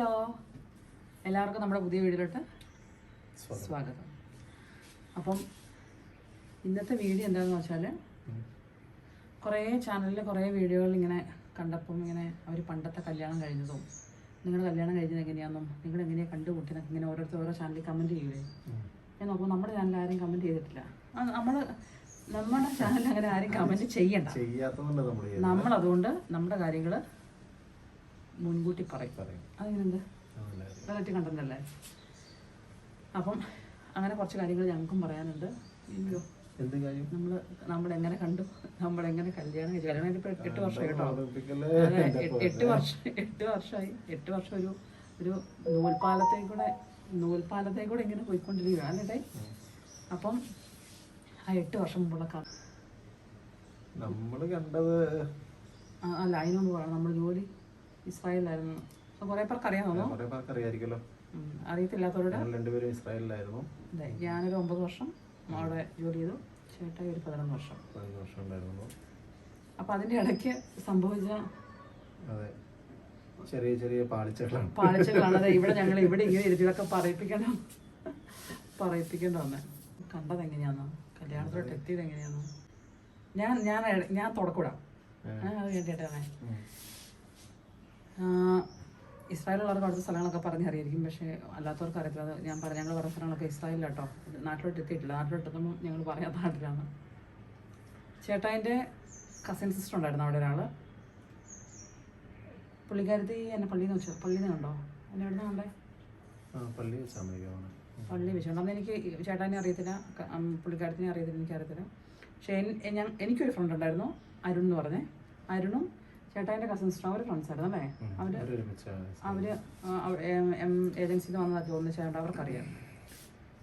Hello. എല്ലാവർക്കും നമ്മുടെ പുതിയ വീഡിയോയിലോട്ട് സ്വാഗതം. അപ്പം ഇന്നത്തെ വീഡിയോ എന്താണെന്ന് വെച്ചാൽ കുറേ ചാനലിൽ കുറേ വീഡിയോകൾ ഇങ്ങനെ കണ്ടപ്പം ഇങ്ങനെ അവർ പണ്ടത്തെ കല്യാണം കഴിഞ്ഞതും നിങ്ങളുടെ കല്യാണം കഴിഞ്ഞത് എങ്ങനെയാണെന്നും നിങ്ങൾ എങ്ങനെയാണ് കണ്ടുമുട്ടിയെന്നൊക്കെ ഇങ്ങനെ ഓരോരുത്തർ ഓരോ ചാനലിൽ കമന്റ് ചെയ്യുകയും. ഞാൻ നോക്കുമ്പോൾ നമ്മുടെ ചാനലിൽ ആരും കമന്റ് ചെയ്തിട്ടില്ല. നമ്മൾ നമ്മുടെ ചാനലിൽ അങ്ങനെ ആരും കമന്റ് ചെയ്യണ്ട. നമ്മൾ അതുകൊണ്ട് നമ്മുടെ കാര്യങ്ങൾ മുൻകൂട്ടി പറയും. പറയും. കണ്ടന്റ് അല്ലേ അപ്പം അങ്ങനെ കുറച്ച് കാര്യങ്ങൾ ഞങ്ങൾക്കും പറയാനുണ്ട്. അയ്യോ എന്ത് കാര്യം? നമ്മൾ നമ്മൾ എങ്ങനെ കണ്ടു? നമ്മൾ എങ്ങനെ കല്യാണം കഴിച്ചു? കല്യാണം കഴിഞ്ഞപ്പോൾ എട്ട് വർഷം കേട്ടോ. എട്ട് വർഷം എട്ട് വർഷമായി. എട്ട് വർഷം ഒരു ഒരു നൂൽപ്പാലത്തെ കൂടെ നൂൽപ്പാലത്തെ കൂടെ ഇങ്ങനെ പോയിക്കൊണ്ടിരിക്കുക അല്ലേ. അപ്പം ആ എട്ട് വർഷം മുമ്പുള്ള കഥ നമ്മൾ കണ്ടത് അല്ല അതിന് മുമ്പ് നമ്മൾ നമ്മൾ ജോലി ഇസ്രായേലിലായിരുന്നു. കുറേ പേർക്ക് അറിയാൻ തോന്നുന്നു കുറെ പേർക്ക് അറിയായിരിക്കുമല്ലോ അറിയത്തില്ലാത്തവരുടെ? രണ്ടുപേരും ഇസ്രായേലിലായിരുന്നു. ഞാനൊരു ഒമ്പത് വർഷം അവിടെ ജോലി ചെയ്തു ചേട്ടായി ഒരു പതിനൊന്ന് വർഷം. പതിനഞ്ച് വർഷം ഉണ്ടായിരുന്നു. അപ്പം അതിന്റെ ഇടയ്ക്ക് സംഭവിച്ച അതെ ചെറിയ ചെറിയ പാളിച്ചകളാണ്. പാളിച്ചകളാണ്. അതെ ഇവിടെ ഞങ്ങൾ ഇവിടെ ഇങ്ങനെ ഇരുത്തി ഇതൊക്കെ പറയിപ്പിക്കണ്ട വന്നെ. കണ്ടത് എങ്ങനെയാണോ കല്യാണത്തിലോട്ട് എത്തിയത് എങ്ങനെയാണോ ഞാൻ ഞാൻ ഞാൻ തുടക്കൂടാ. ആ അത് കേട്ടിട്ടേ ഉം. ഇസ്രായേലുള്ളവർക്ക് അടുത്ത സ്ഥലങ്ങളൊക്കെ പറഞ്ഞറിയായിരിക്കും പക്ഷേ അല്ലാത്തവർക്ക് അറിയത്തില്ല. അത് ഞാൻ പറഞ്ഞ ഞങ്ങൾ പറഞ്ഞ സ്ഥലങ്ങളൊക്കെ ഇസ്രായേലിലാട്ടോ. നാട്ടിലോട്ട് എത്തിയിട്ടില്ല. നാട്ടിലോട്ട് എത്തുമ്പോൾ ഞങ്ങൾ പറയാത്ത നാട്ടിലാണ് ചേട്ടായിന്റെ കസിൻ സിസ്റ്റർ ഉണ്ടായിരുന്നു അവിടെ ഒരാൾ പുള്ളിക്കാരത്തി എന്നെ പള്ളിയിൽ നിന്ന് വെച്ചു പള്ളിയിൽ നിന്ന് കണ്ടോ? എന്നെ എവിടെ നിന്നാണ് പള്ളി പള്ളി വെച്ചു. അന്ന് എനിക്ക് ചേട്ടാനെ അറിയത്തില്ല പുള്ളിക്കാരത്തിനെ അറിയത്തില്ല എനിക്കറിയത്തില്ല. പക്ഷേ എനിക്കൊരു ഫ്രണ്ട് ഉണ്ടായിരുന്നു അരുൺ എന്ന് പറഞ്ഞേ. അരുണും ചേട്ടായിന്റെ കസിൻ സിസ്റ്റർ അവർ ഫ്രണ്ട്സ് ആയിരുന്നു അല്ലേ? അവർ അവർ ഏജൻസിയിൽ നിന്ന് തോന്നുന്നു ചേട്ടൻ അവർക്കറിയാം.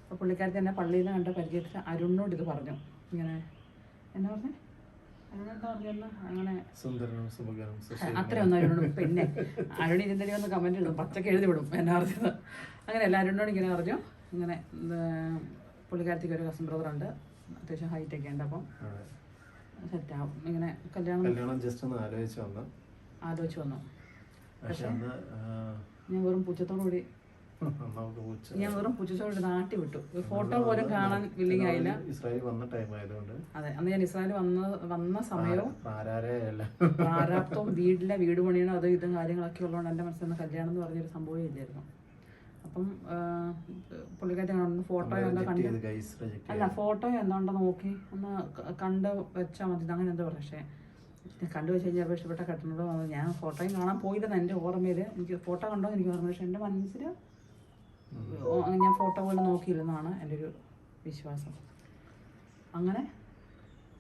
അപ്പോൾ പുള്ളിക്കാരത്തി എന്നെ പള്ളിയിൽ കണ്ട പരിചയത്തിൽ അരുണിനോട് ഇത് പറഞ്ഞു. ഇങ്ങനെ എന്നാ പറഞ്ഞേ. അത്രയൊന്നും അരുണോട് പിന്നെ. അരുണി ഇരുന്നടി ഒന്ന് കമന്റ് എഴുതും പച്ചക്ക് എഴുതി വിടും എന്നാ പറഞ്ഞത്. അങ്ങനെ എല്ലാ അരുണിനോട് ഇങ്ങനെ പറഞ്ഞു. ഇങ്ങനെ പുള്ളിക്കാരത്തേക്ക് ഒരു കസിൻ ബ്രദർ ഉണ്ട്. അത്യാവശ്യം ഹൈറ്റ് ഒക്കെ ഉണ്ട് അപ്പം. സെറ്റാവും. ഇങ്ങനെ കല്യാണം കല്യാണം ജസ്റ്റ് ഒന്ന് ആലോചിച്ച് വന്നു. ആലോചിച്ച് വന്നു. പക്ഷെ ഞാൻ വെറും പൂച്ചത്തോടുകൂടി പൂച്ച ഞാൻ വെറും പുച്ഛത്തോട് നാട്ടി വിട്ടു. ഫോട്ടോ പോലും കാണാൻ വില്ലിങ് ആയില്ല ഇസ്രായേൽ വന്ന ടൈം ആയതുകൊണ്ട്. അതെ അന്ന് ഞാൻ ഇസ്രായേൽ വന്ന വന്ന സമയവും പ്രാരാബ്ദവും വീട്ടിലെ വീട് പണിയണോ അതോ ഇതും കാര്യങ്ങളൊക്കെ ഉള്ളതുകൊണ്ട് എന്റെ മനസ്സിൽ നിന്ന് കല്യാണം എന്ന് പറഞ്ഞൊരു സംഭവം ഇല്ലായിരുന്നു. അപ്പം പുള്ളിക്കാരി ഒന്ന് ഫോട്ടോ എന്താ കണ്ട് അല്ല ഫോട്ടോ എന്താണ്ടോ നോക്കി ഒന്ന് കണ്ടു വെച്ചാൽ മതി. അങ്ങനെ എന്താ പക്ഷേ ഞാൻ കണ്ടു വെച്ച് കഴിഞ്ഞാൽ ഇഷ്ടപ്പെട്ട കെട്ടണോ ഞാൻ ഫോട്ടോയും കാണാൻ പോയിരുന്നു എന്റെ ഓർമ്മയിൽ എനിക്ക് ഫോട്ടോ കണ്ടോ എനിക്ക് ഓർമ്മ പക്ഷേ എന്റെ മനസ്സിൽ ഞാൻ ഫോട്ടോ പോലും നോക്കിയിരുന്നാണ് എന്റെ ഒരു വിശ്വാസം. അങ്ങനെ?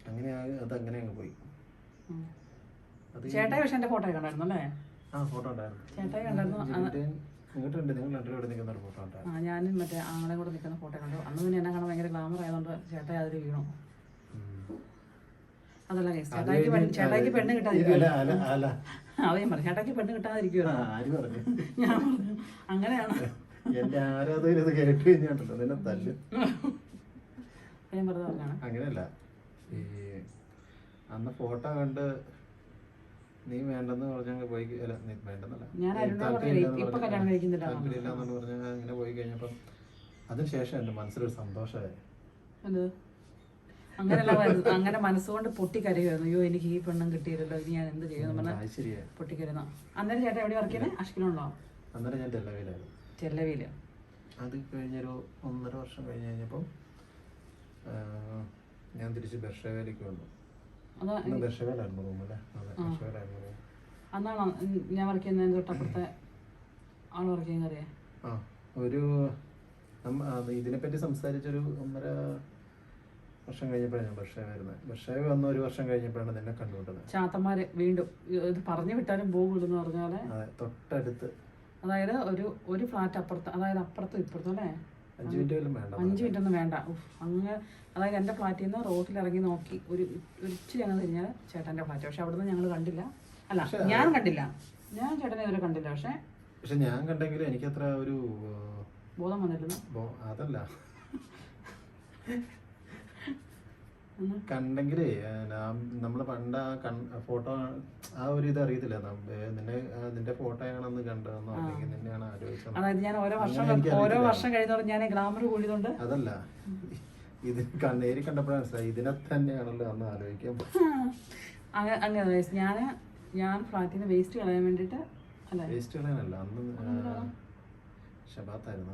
അങ്ങനെ ആ- അത് അങ്ങനെ അങ്ങ് പോയി. ചേട്ടായി പക്ഷെ എന്റെ ഫോട്ടോ കണ്ടായിരുന്നു അല്ലേ? ആ ഫോട്ടോ ഉണ്ടായിരുന്നു ചേട്ടായി കണ്ടായിരുന്നു. ജിമിന്റെയും ഇങ്ങോട്ടുണ്ട് നിങ്ങൾ രണ്ടുപേരും ഇവിടെ നിൽക്കുന്ന ഒരു ഫോട്ടോ ആ ഞാനും മറ്റേ ആങ്ങളെ കൂടെ നിൽക്കുന്ന ഫോട്ടോ കണ്ടു. അന്ന് പിന്നെ എന്നെ കാണാൻ ഭയങ്കര ഗ്ലാമർ ആയതുകൊണ്ട് ചേട്ടായി അതിൽ വീണു. അതല്ല കേസ് ചേട്ടായിക്ക് പെണ്ണ് ചേട്ടായിക്ക് പെണ്ണ് കിട്ടാതിരിക്കുമല്ലോ ഞാൻ പറഞ്ഞു. ചേട്ടായിക്ക് പെണ്ണ് കിട്ടാതിരിക്കുമല്ലോ ഞാൻ പറഞ്ഞു അങ്ങനെയാണ്. എന്റെ ആരാധകർ ഇത് കേട്ട് കഴിഞ്ഞാണ്ടല്ലോ നിന്നെ തല്ല്. ഞാൻ വെറുതെ പറഞ്ഞാണ് അങ്ങനെയല്ല. ഈ അന്ന് ഫോട്ടോ കണ്ട് നീ വേണ്ടെന്ന് പറഞ്ഞ പോയി അല്ല നീ വേണ്ടെന്നല്ല. ഇപ്പൊ കല്യാണം കഴിക്കുന്നില്ല. താല്പര്യമില്ലാന്ന് പറഞ്ഞ അങ്ങനെ പോയി കഴിഞ്ഞപ്പം അതിനുശേഷം എന്റെ മനസ്സിലൊരു സന്തോഷമായി. അങ്ങനെയല്ല അങ്ങനെ മനസ്സുകൊണ്ട് പൊട്ടിക്കരയുമായിരുന്നു അയ്യോ എനിക്ക് ഈ പെണ്ണും കിട്ടിയില്ലല്ലോ ഇനി ഞാൻ എന്ത് ചെയ്യുമെന്ന് പറഞ്ഞാൽ പൊട്ടിക്കരുന്ന അന്നേരം ചേട്ടൻ എവിടെ വർക്ക് ചെയ്യുന്നത് അഷ്കിലുണ്ടോ? അന്നേരം ഞാൻ ടെല്ലവയിലായിരുന്നു. ചെല്ലവിയിൽ അത് കഴിഞ്ഞൊരു ഒന്നര വർഷം കഴിഞ്ഞ് കഴിഞ്ഞപ്പം ഞാൻ തിരിച്ച് ബർഷവേലേക്ക് വന്നു. അന്നാണോ ഞാൻ വർക്ക് ചെയ്യുന്നതിന് തൊട്ടപ്പുറത്തെ ആൾ വർക്ക് ചെയ്യുന്ന അറിയാം? ആ ഒരു ഇതിനെപ്പറ്റി സംസാരിച്ചൊരു ഒന്നര വർഷം കഴിഞ്ഞപ്പോഴാണ് ഞാൻ വരുന്നത്. വന്ന ഒരു വർഷം കഴിഞ്ഞപ്പോഴാണ് നിന്നെ കണ്ടുകൊണ്ടത് ചാത്തന്മാര് വീണ്ടും ഇത് പറഞ്ഞു വിട്ടാലും പോകുള്ളൂ എന്ന് പറഞ്ഞാൽ തൊട്ടടുത്ത്. അതായത് ഒരു ഒരു ഫ്ലാറ്റ് അപ്പുറത്ത് അതായത് അപ്പുറത്തും ഇപ്പുറത്തും അല്ലേ? അഞ്ച് മിനിറ്റ് ഒന്നും വേണ്ട. അങ്ങ് അതായത് എന്റെ ഫ്ലാറ്റിൽ നിന്ന് റോട്ടിൽ ഇറങ്ങി നോക്കി. ഒരു ഒരിച്ചിരി അങ്ങ് തിരിഞ്ഞാൽ ചേട്ടന്റെ ഫ്ലാറ്റ്. പക്ഷെ അവിടുന്ന് ഞങ്ങൾ കണ്ടില്ല. അല്ല ഞാൻ കണ്ടില്ല. ഞാൻ ചേട്ടനെ ഇതുവരെ കണ്ടില്ല. പക്ഷെ പക്ഷെ ഞാൻ കണ്ടെങ്കിലും അത്ര ഒരു ബോധം വന്നിരുന്നു. ബോ- അതല്ല. കണ്ടെങ്കിലേ നമ്മൾ പണ്ട് ആ ഫോട്ടോ ആ ഒരു ഇത് അറിയത്തില്ല. നിന്നെ നിന്റെ ഫോട്ടോയാണെന്ന് കണ്ടതെന്നോ അല്ലെങ്കിൽ നിന്നെയാണ് ആലോചിച്ചത്. അതായത് ഞാൻ ഓരോ വർഷം ഓരോ വർഷം കഴിഞ്ഞോളം ഞാൻ ഗ്ലാമർ കൂടിയതുകൊണ്ട് അതല്ല. ഇത് കണ്ണേരി കണ്ടപ്പോഴാണ് മനസ്സിലായി ഇതിനെ തന്നെയാണല്ലോ അന്ന് ആലോചിക്കാൻ അങ്ങനെ ഞാൻ ഞാൻ ഫ്ലാറ്റിൽ നിന്ന് വേസ്റ്റ് കളയാൻ വേണ്ടിയിട്ട് അല്ലേ? വേസ്റ്റ് കളയാനല്ല അന്ന് ഷബാത്തായിരുന്നു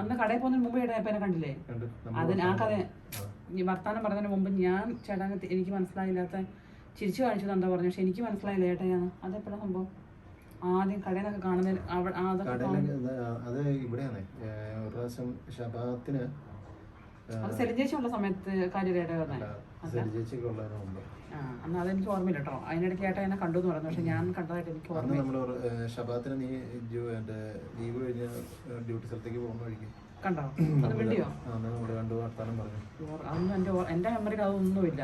അന്ന് കടയിൽ പോകുന്നതിന് മുമ്പ് ഇടയപ്പനെ കണ്ടില്ലേ? കണ്ടു. അതിന് ആ കഥ വർത്താനം പറഞ്ഞതിന് മുമ്പ് ഞാൻ ചേട്ടാ എനിക്ക് മനസ്സിലായില്ലാത്ത ചിരിച്ചു കാണിച്ചത് എന്താ പറഞ്ഞു? പക്ഷെ എനിക്ക് മനസ്സിലായില്ല ചേട്ടാ ഞാൻ. അതെപ്പോഴാണ് സംഭവം? ആദ്യം കടയിലൊക്കെ കാണുന്നതിൽ അത് ഇവിടെയാണ്. ഒരു പ്രാവശ്യം സെലിഞ്ചേച്ചിയുള്ള സമയത്ത് കാര്യമായിട്ട് അതെനിക്ക് ഓർമ്മയില്ല കേട്ടോ. അതിനിടയ്ക്ക് ഏട്ടാ എന്നെ കണ്ടു എന്ന് പറഞ്ഞു. പക്ഷെ ഞാൻ കണ്ടതായിട്ട് എനിക്ക് ഓർമ്മ ഓർമ്മയില്ല. നീ ലീവ് കഴിഞ്ഞ് ഡ്യൂട്ടി സ്ഥലത്തേക്ക് പോകുന്ന വഴിക്ക് കണ്ടോ? മിണ്ടിയോ? അന്ന് എന്റെ മെമ്മറിയിൽ അതൊന്നുമില്ല.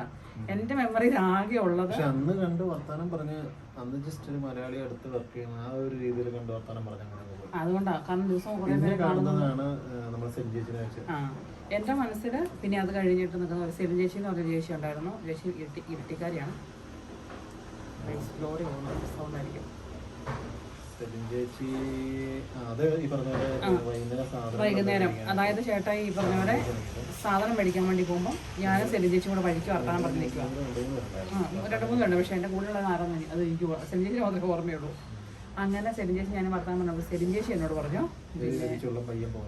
മെമ്മറിയിൽ ആകെ ഉള്ളത് അന്ന് കണ്ട് വർത്താനം പറഞ്ഞ് അന്ന് ജസ്റ്റ് ഒരു മലയാളി അടുത്ത് വർക്ക് ചെയ്യുന്ന ആ ഒരു രീതിയിൽ കണ്ട് വർത്താനം പറഞ്ഞു അതുകൊണ്ടാണ് കാരണം ദിവസം കുറേ പേര് കാണുന്നതാണ് നമ്മൾ എന്റെ മനസ്സിൽ പിന്നെ അത് കഴിഞ്ഞിട്ട് നിൽക്കുന്ന ഒരു സെലിൻ ചേച്ചി എന്ന് പറഞ്ഞ ചേച്ചി ഉണ്ടായിരുന്നു. ചേച്ചി ഇരട്ടി ഇരട്ടിക്കാരിയാണ്. വൈകുന്നേരം അതായത് ചേട്ടാ ഈ പറഞ്ഞവിടെ സാധനം മേടിക്കാൻ വേണ്ടി പോകുമ്പോൾ ഞാനും സെലിൻ ചേച്ചി കൂടെ വഴിക്ക് വർത്താനം പറഞ്ഞിരിക്കുക ആ രണ്ട് മൂന്ന് ഉണ്ട് പക്ഷേ എന്റെ കൂടെയുള്ള ആരാന്ന് അത് എനിക്ക് ഓ- സെലിൻ ചേച്ചി മാത്രമേ ഓർമ്മയുള്ളൂ. അങ്ങനെ സെലിൻ ചേച്ചി ഞാൻ വർത്താൻ പറഞ്ഞപ്പോൾ സെലിൻ ചേച്ചി എന്നോട് പറഞ്ഞു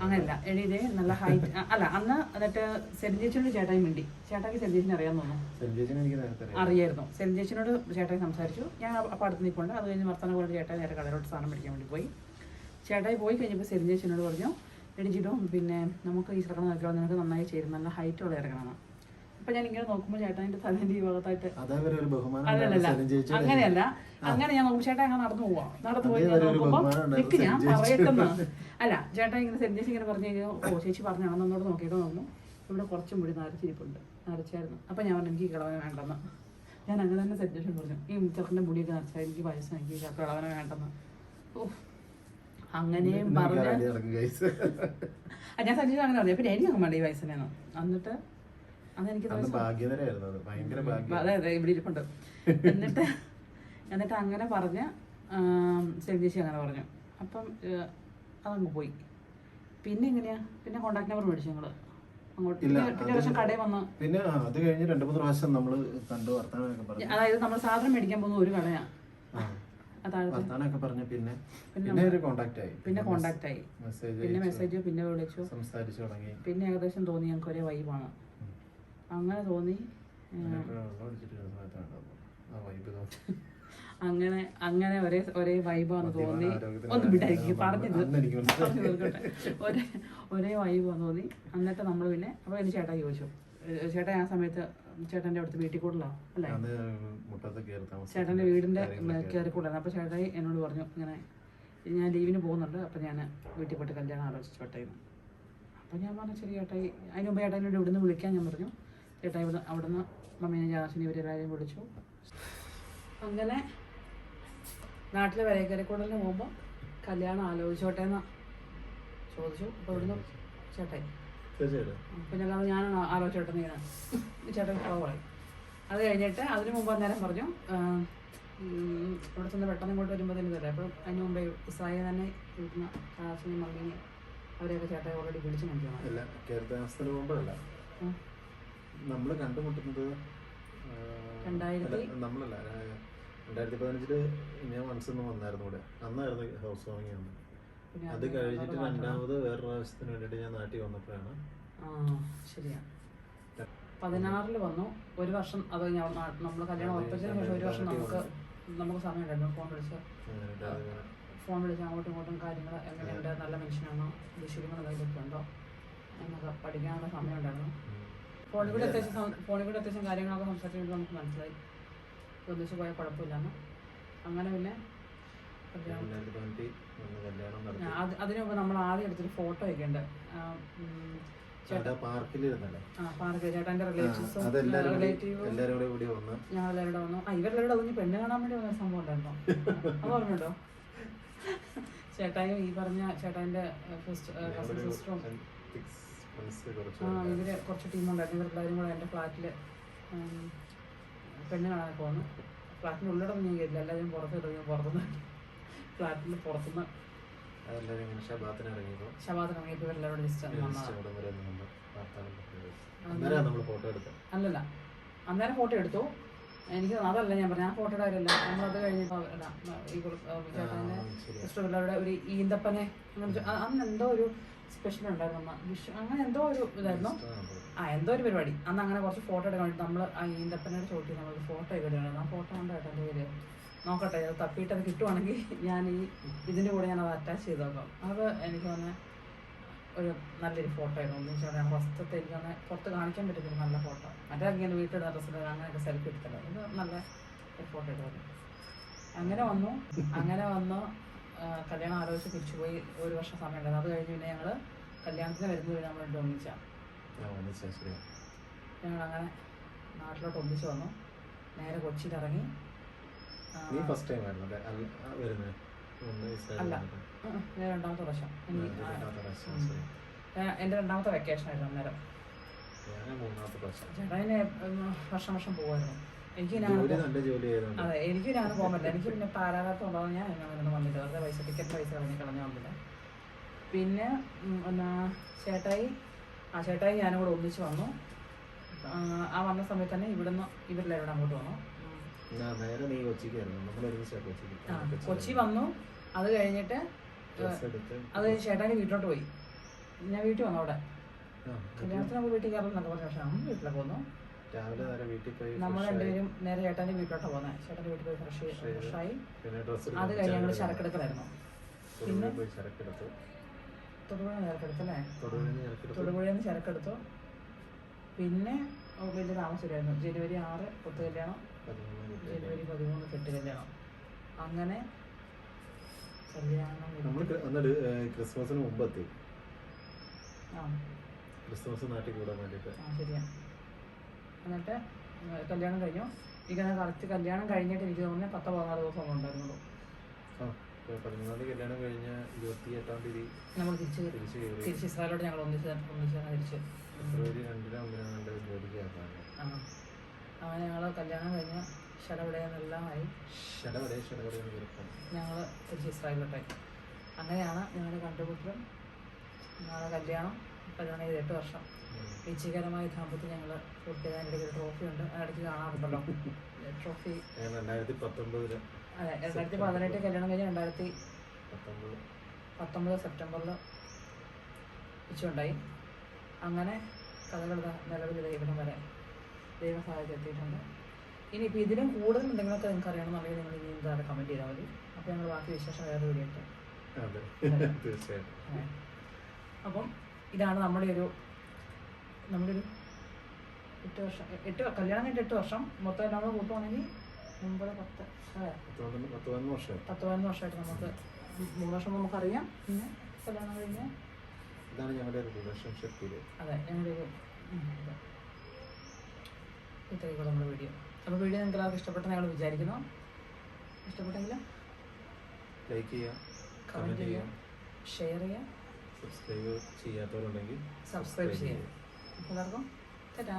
അങ്ങനല്ല എടി ഇതേ നല്ല ഹൈറ്റ് അല്ല അന്ന് എന്നിട്ട് സെലിൻ ചേച്ചിയോട് ചേട്ടായി മിണ്ടി. ചേട്ടാക്ക് സെലിൻ ചേച്ചിനെ അറിയാൻ തോന്നുന്നു. അറിയായിരുന്നു. സെലിൻ ചേച്ചിനോട് ചേട്ടായി സംസാരിച്ചു. ഞാൻ അപ്പം അടുത്ത് നിൽപ്പുണ്ട് അത് കഴിഞ്ഞ് വർത്തമാനം കൊണ്ട് ചേട്ടായി നേരെ കടയിലോട്ട് സാധനം മേടിക്കാൻ വേണ്ടി പോയി. ചേട്ടായി പോയി കഴിഞ്ഞപ്പോൾ സെലിൻ ചേച്ചിനോട് പറഞ്ഞു എടി പിന്നെ നമുക്ക് ഈ ശ്രദ്ധ നോക്കിയാൽ നിനക്ക് നന്നായി ചേരും നല്ല ഹൈറ്റുള്ള ഇറങ്ങണം അപ്പം ഞാൻ ഇങ്ങനെ നോക്കുമ്പോൾ എന്റെ തലേന്റെ ഈ ഭാഗത്തായിട്ട് അല്ലല്ല അങ്ങനെയല്ല. അങ്ങനെ ഞാൻ നോക്കും ചേട്ടാ അങ്ങനെ നടന്നു പോവാം. നടന്നു പോയി ഞാൻ നോക്കുമ്പോൾ ബഹുമാനം ഞാൻ. പറയട്ടെന്ന്. അല്ല ചേട്ടാ ഇങ്ങനെ സെലിൻ ഇങ്ങനെ പറഞ്ഞു കഴിഞ്ഞാൽ ഓ ചേച്ചി പറഞ്ഞാണെന്നോട് നോക്കിയിട്ട് നോക്കുന്നു ഇവിടെ കുറച്ചും കൂടി നരച്ചിരിപ്പുണ്ട്. നരച്ചായിരുന്നു. അപ്പൊ ഞാൻ പറഞ്ഞു എനിക്ക് കിളവനെ വേണ്ടെന്ന്. ഞാൻ അങ്ങനെ തന്നെ ചേച്ചി പറഞ്ഞു ഈ ചെറുക്കന്റെ മുടിയൊക്കെ നരച്ചാൽ എനിക്ക് വയസ്സാണ് എനിക്ക് കിളവനെ വേണ്ടെന്ന്. ഓ അങ്ങനെയും പറഞ്ഞു ഞാൻ സഞ്ജു അങ്ങനെ പറഞ്ഞു. പിന്നെ എനിക്ക് വേണ്ട ഈ വയസ്സിനെന്ന് എന്നിട്ട് ഭാഗ്യതരായിരുന്നു അത്. അതെ ഇവിടെ ഇരിപ്പുണ്ട്. എന്നിട്ട് എന്നിട്ട് അങ്ങനെ പറഞ്ഞ് സെൽ ചേച്ചി അങ്ങനെ പറഞ്ഞു. അപ്പം അതങ്ങ് പോയി. പിന്നെ എങ്ങനെയാ? പിന്നെ കോണ്ടാക്ട് നമ്പർ മേടിച്ചു ഞങ്ങൾ പിന്നെ അത് കഴിഞ്ഞ് രണ്ടു മൂന്ന് പ്രാവശ്യം നമ്മൾ കണ്ടു വർത്താനമൊക്കെ പറഞ്ഞു. അതായത് നമ്മൾ സാധനം മേടിക്കാൻ പോകുന്ന ഒരു കടയാ. വർത്താനമൊക്കെ പറഞ്ഞ് പിന്നെ പിന്നെ പിന്നെ ഒരു കോണ്ടാക്ട് ആയി. പിന്നെ കോണ്ടാക്ട് ആയി. മെസ്സേജ് പിന്നെ മെസ്സേജ് പിന്നെ വിളിച്ചു. സംസാരിച്ചു തുടങ്ങി. പിന്നെ ഏകദേശം തോന്നി ഞങ്ങൾക്ക് ഒരേ വൈബാണ് അങ്ങനെ തോന്നി. അങ്ങനെ അങ്ങനെ ഒരേ ഒരേ വൈബാന്ന് തോന്നി. ഒന്ന് വിടായിരിക്കും പറഞ്ഞത് പറഞ്ഞു തീർക്കട്ടെ ഒരേ ഒരേ വൈബാന്ന് തോന്നി. എന്നിട്ട് നമ്മൾ പിന്നെ അപ്പോൾ എന്റെ ചേട്ടാ ചോദിച്ചു. ചേട്ടൻ ചേട്ടാ ആ സമയത്ത് ചേട്ടന്റെ അടുത്ത് വീട്ടിൽ കൂടുതലാണ് അല്ലേ? വീടിന്റെ കയറി താമസിച്ചു ചേട്ടന്റെ വീടിന്റെ കയറി കൂടാണ് അപ്പോൾ ചേട്ടായി എന്നോട് പറഞ്ഞു ഇങ്ങനെ ഞാൻ ലീവിന് പോകുന്നുണ്ട് അപ്പോൾ ഞാൻ വീട്ടിൽ പോയിട്ട് കല്യാണം ആലോചിച്ചു ചേട്ടായി അപ്പോൾ ഞാൻ പറഞ്ഞു ശരി ചേട്ടായി അതിന് മുമ്പ് ചേട്ടായിനോട് ഇവിടുന്ന് വിളിക്കാൻ ഞാൻ പറഞ്ഞു. ചേട്ടായി ഇവിടെ അവിടുന്ന് മമ്മീനെ ജാസിനെ ഇവരെല്ലാവരെയും വിളിച്ചു. അങ്ങനെ നാട്ടിലെ വരേക്കരക്കൂടലിന് പോകുമ്പോൾ കല്യാണം ആലോചിച്ചോട്ടെ എന്ന് ചോദിച്ചു. അപ്പോൾ ഇവിടുന്ന് ചേട്ടായി. പിന്നെ അല്ലാതെ ഞാനാണ് ആലോചിച്ചോട്ടെ ഇങ്ങനെ ചേട്ടൻ കുറവായി അത് കഴിഞ്ഞിട്ട് അതിന് മുമ്പ് അന്നേരം പറഞ്ഞു ഇവിടെ ചെന്ന് പെട്ടെന്ന് ഇങ്ങോട്ട് വരുമ്പോൾ തന്നെ തരാം അപ്പം അതിന് മുമ്പേ ഇസായെ തന്നെ വീട്ടിൽ നിന്ന് കാശിനെയും മമ്മീനെയും അവരെയൊക്കെ ചേട്ടായി ഓൾറെഡി വിളിച്ചു കണ്ടിരുന്നു നമ്മൾ കണ്ടുമുട്ടുന്നത് നമ്മളല്ല രണ്ടായിരത്തി പതിനഞ്ചിൽ ഞാൻ മനസ്സിന്ന് വന്നായിരുന്നു ഇവിടെ. അന്നായിരുന്നു ഹൗസ് വാമിങ് വന്നത് പിന്നെ അത് കഴിഞ്ഞിട്ട് രണ്ടാമത് വേറൊരു ആവശ്യത്തിന് വേണ്ടിയിട്ട് ഞാൻ നാട്ടിൽ വന്നപ്പോഴാണ്. പതിനാറിൽ വന്നു. ഒരു വർഷം അത് നമ്മൾ കല്യാണം ഉറപ്പിച്ചതിന് ശേഷം ഒരു വർഷം നമുക്ക് നമുക്ക് സമയം ഉണ്ടായിരുന്നു ഫോൺ വിളിച്ച് ഫോൺ വിളിച്ച് അങ്ങോട്ടും ഇങ്ങോട്ടും കാര്യങ്ങൾ എങ്ങനെയുണ്ട്? നല്ല മനുഷ്യനാണോ? ഉണ്ടോ? എന്നൊക്കെ പഠിക്കാനുള്ള സമയം ഉണ്ടായിരുന്നു. ഫോണിൽ കൂടെ അത്യാവശ്യം ഫോണിൽ കൂടെ അത്യാവശ്യം കാര്യങ്ങളൊക്കെ സംസാരിക്കുമ്പോൾ നമുക്ക് മനസ്സിലായി. ഒന്നിച്ച് പോയാൽ കുഴപ്പമില്ലെന്ന്. അങ്ങനെ പിന്നെ കല്യാണം. രണ്ടായിരത്തി പതിനെട്ടിൽ വന്ന് കല്യാണം ആ, നടത്തി അത് അതിനു മുമ്പ് നമ്മൾ ആദ്യം എടുത്തൊരു ഫോട്ടോ ഒക്കെ ഉണ്ട് ആ, ഉം, ചേട്ടാ അവിടെ പാർക്കിലിരുന്നല്ലേ? ആ പാർക്ക് ചേട്ടന്റെ റിലേറ്റീവ്സും റിലേറ്റീവും കൂടെ കൂടി വന്ന്. ആ ഇവരെല്ലാവരും കൂടെ പെണ്ണ് കാണാൻ വേണ്ടി വന്ന സംഭവം ഉണ്ടായിരുന്നോ? അത് ഓർമ്മയുണ്ടോ? ചേട്ടായും ഈ പറഞ്ഞ ചേട്ടാന്റെ സിസ്റ്ററും ഇവർ കുറച്ച് ടീമുണ്ടായിരുന്നു. ഇവരെല്ലാവരും കൂടെ എന്റെ ഫ്ലാറ്റിൽ പെണ്ണ് കാണാൻ പോകുന്നു ഫ്ലാറ്റിന്റെ ഉള്ളിടൊന്നും ഞാൻ കയറില്ല എല്ലാവരും പുറത്ത് ഇറങ്ങി പുറത്തുനിന്ന് ഫ്ലാറ്റിൽ പുറത്തുനിന്ന് ഇറങ്ങിയപ്പോൾ ഇവരെല്ലാവരും ജസ്റ്റ് നമ്മൾ അല്ലല്ല. അന്നേരം ഫോട്ടോ എടുത്തു. എനിക്ക് അതല്ല ഞാൻ പറഞ്ഞു ആ ഫോട്ടോയുടെ കാര്യമല്ല നമ്മളത് കഴിഞ്ഞിട്ട് ഈ ചേട്ടന്റെ ഒരു ഈന്തപ്പനെ അങ്ങനെ അന്ന് എന്തോ ഒരു സ്പെഷ്യൽ ഉണ്ടായിരുന്നു വിഷു അങ്ങനെ എന്തോ ഒരു ഇതായിരുന്നു. ആ എന്തോ ഒരു പരിപാടി. അന്ന് അങ്ങനെ കുറച്ച് ഫോട്ടോ എടുക്കാൻ വേണ്ടി നമ്മൾ ആ ഈന്തപ്പനയുടെ ചോട്ടി നമ്മൾ ഫോട്ടോ ഒക്കെ എടുക്കണം ആ ഫോട്ടോ ഉണ്ട് കേട്ടോ എന്റെ പേര്. നോക്കട്ടെ അത് തപ്പിയിട്ട് അത് കിട്ടുവാണെങ്കിൽ ഞാൻ ഈ ഇതിന്റെ കൂടെ ഞാൻ അത് അറ്റാച്ച് ചെയ്ത് നോക്കാം. അത് എനിക്ക് തന്നെ ഒരു നല്ലൊരു ഫോട്ടോ ആയിരുന്നു. എന്ന് വെച്ചാൽ ഫസ്റ്റത്തെ എനിക്ക് തന്നെ പുറത്ത് കാണിക്കാൻ പറ്റുന്ന നല്ല ഫോട്ടോ മറ്റേ ഇങ്ങനെ വീട്ടിൽ ഡ്രസ്സിൽ അങ്ങനെയൊക്കെ സെൽഫി എടുത്തല്ലോ ഇത് നല്ല ഒരു ഫോട്ടോ എടുത്തത് അങ്ങനെ വന്നു. അങ്ങനെ വന്നു. കല്യാണം ആലോചിച്ച് തിരിച്ചു പോയി ഒരു വർഷം സമയം ഉണ്ടായിരുന്നു അത് കഴിഞ്ഞ് പിന്നെ ഞങ്ങൾ കല്യാണത്തിന് വരുന്നത് നമ്മൾ രണ്ടും ഒന്നിച്ചാണ് ഞങ്ങൾ അങ്ങനെ നാട്ടിലോട്ട് ഒന്നിച്ച് വന്നു. നേരെ കൊച്ചിയിൽ ഇറങ്ങി നീ ഫസ്റ്റ് ടൈം ആയിരുന്നു? അല്ല ഞാൻ രണ്ടാമത്തെ പ്രാവശ്യം. എന്റെ രണ്ടാമത്തെ വെക്കേഷൻ ആയിരുന്നു അന്നേരം. ചേട്ടാ വർഷം വർഷം പോകുമായിരുന്നു എനിക്ക് അതെ എനിക്ക് ഞാൻ പോകാൻ പറ്റില്ല. എനിക്ക് പിന്നെ പാരാകാത്തം ഉണ്ടാവും ഞാൻ അങ്ങനെ വന്നില്ല വെറുതെ പൈസ ടിക്കറ്റ് പൈസ കളഞ്ഞ് കളഞ്ഞു വന്നില്ല പിന്നെ എന്നാ ചേട്ടായി ആ ചേട്ടായി ഞാനും കൂടെ ഒന്നിച്ചു വന്നു. ആ, വന്ന സമയത്ത് തന്നെ ഇവിടുന്ന് ഇവരെല്ലാവരും അങ്ങോട്ട് വന്നു. കൊച്ചി വന്നു. അത് കഴിഞ്ഞിട്ട് അത് ചേട്ടാന്റെ വീട്ടിലോട്ട് പോയി. ഞാൻ വീട്ടിൽ വന്നു അവിടെ. കല്യാണത്തിന് വീട്ടിൽ കയറുന്നൊക്കെ പറഞ്ഞ പക്ഷേ വീട്ടിലൊക്കെ വന്നു. രാവിലെ നേരെ വീട്ടിൽ പോയി നമ്മൾ രണ്ടുപേരും നേരെ ചേട്ടാന്റെ വീട്ടിലോട്ടാണ് പോകുന്നത് ചേട്ടന്റെ വീട്ടിൽ പോയി ഫ്രഷ്. ഫ്രഷായി പിന്നെ ഡ്രസ്സ് അത് കഴിഞ്ഞ് ഞങ്ങൾ ചരക്കെടുക്കലായിരുന്നു പിന്നെ? പോയി ചരക്കെടുത്തു. തൊടുപുഴ ചരക്കെടുത്തല്ലേ തൊടുപുഴ ചരക്കെടുത്തു. തൊടുപുഴയിൽ നിന്ന് ചരക്കെടുത്തു. പിന്നെ വലിയ താമസമില്ലായിരുന്നു. ജനുവരി ആറ് പത്ത് കല്യാണം. ജനുവരി പതിമൂന്ന് കെട്ട് കല്യാണം അങ്ങനെ കല്യാണം നമ്മൾ എന്നിട്ട് ക്രിസ്മസിന് മുമ്പ് എത്തി ആ. ക്രിസ്മസ് നാട്ടിൽ കൂടാൻ വേണ്ടിയിട്ട്. ആ ശരിയാ. എന്നിട്ട് കല്യാണം കഴിഞ്ഞു. ഇങ്ങനെ കറക്റ്റ് കല്യാണം കഴിഞ്ഞിട്ട് എനിക്ക് തോന്നുന്നത് പത്ത് പതിനാറ് ദിവസം ഉണ്ടായിരുന്നുള്ളൂ. പതിമൂന്നാം കല്യാണം കഴിഞ്ഞ ഇരുപത്തി എട്ടാം തീയതി നമ്മൾ തിരിച്ച് തിരിച്ച് കയറി. ഞങ്ങൾ ഒന്നിച്ച് തിരിച്ച്. ഫെബ്രുവരി അങ്ങനെ ഞങ്ങൾ കല്യാണം കഴിഞ്ഞ് ശടവിടയെന്നെല്ലാം ആയി. ഞങ്ങൾ തിരിച്ച് ഇസ്രായേലോട്ടായി അങ്ങനെയാണ് ഞങ്ങളുടെ കണ്ടുപിടുത്തം ഞങ്ങളുടെ കല്യാണം. കല്യാണം ചെയ്ത് എട്ട് വർഷം. വിജയകരമായ ദാമ്പത്യം ഞങ്ങൾ ഫുഡ് ഒരു ട്രോഫി ഉണ്ട്. ഇടയ്ക്ക് കാണാറുണ്ടല്ലോ. ട്രോഫി രണ്ടായിരത്തി പത്തൊമ്പതിൽ അതെ രണ്ടായിരത്തി പതിനെട്ട് കല്യാണം കഴിഞ്ഞ് രണ്ടായിരത്തി പത്തൊമ്പത്. സെപ്റ്റംബറിൽ വെച്ചുണ്ടായി അങ്ങനെ കഥകൾ നിലവിൽ ദൈവം വരെ ദൈവ സഹായത്തിൽ എത്തിയിട്ടുണ്ട്. ഇനിയിപ്പോൾ ഇതിലും കൂടുതൽ എന്തെങ്കിലുമൊക്കെ നിങ്ങൾക്ക് അറിയണമെന്നുണ്ടെങ്കിൽ നിങ്ങൾ ഇനി എന്താണ് കമന്റ് ചെയ്താൽ മതി. അപ്പോൾ ഞങ്ങൾ ബാക്കി വിശേഷം വേറെ വീഡിയോ തീർച്ചയായിട്ടും. അപ്പം ഇതാണ് നമ്മുടെ ഒരു നമ്മുടെ എട്ട് വർഷം എട്ട് കല്യാണം കഴിഞ്ഞിട്ട് എട്ട് വർഷം. മൊത്തം കൂടെ കൂട്ടുവാണെങ്കിൽ ഒമ്പത് പത്ത് പത്ത് പതിനൊന്ന് വർഷമായിട്ട് നമുക്ക് മൂന്ന് വർഷം നമുക്കറിയാം. പിന്നെ കല്യാണം കഴിഞ്ഞ് ഇതാണ് ഞങ്ങളുടെ ഒരു റിലേഷൻഷിപ്പ് അതെ ഞങ്ങളുടെ ഉം, ഇത്രയൊക്കെ നമ്മുടെ വീഡിയോ. അപ്പോൾ വീഡിയോ നിങ്ങൾക്ക് എല്ലാവർക്കും ഇഷ്ടപ്പെട്ടെന്ന് ഞങ്ങൾ വിചാരിക്കുന്നു. ഇഷ്ടപ്പെട്ടെങ്കിൽ ലൈക്ക് ചെയ്യാം കമന്റ് കമന്റ് ചെയ്യാം ചെയ്യാം ഷെയർ ചെയ്യാം സബ്സ്ക്രൈബ് ചെയ്യാത്തവരുണ്ടെങ്കിൽ സബ്സ്ക്രൈബ് ചെയ്യാം എല്ലാവർക്കും ടാറ്റാ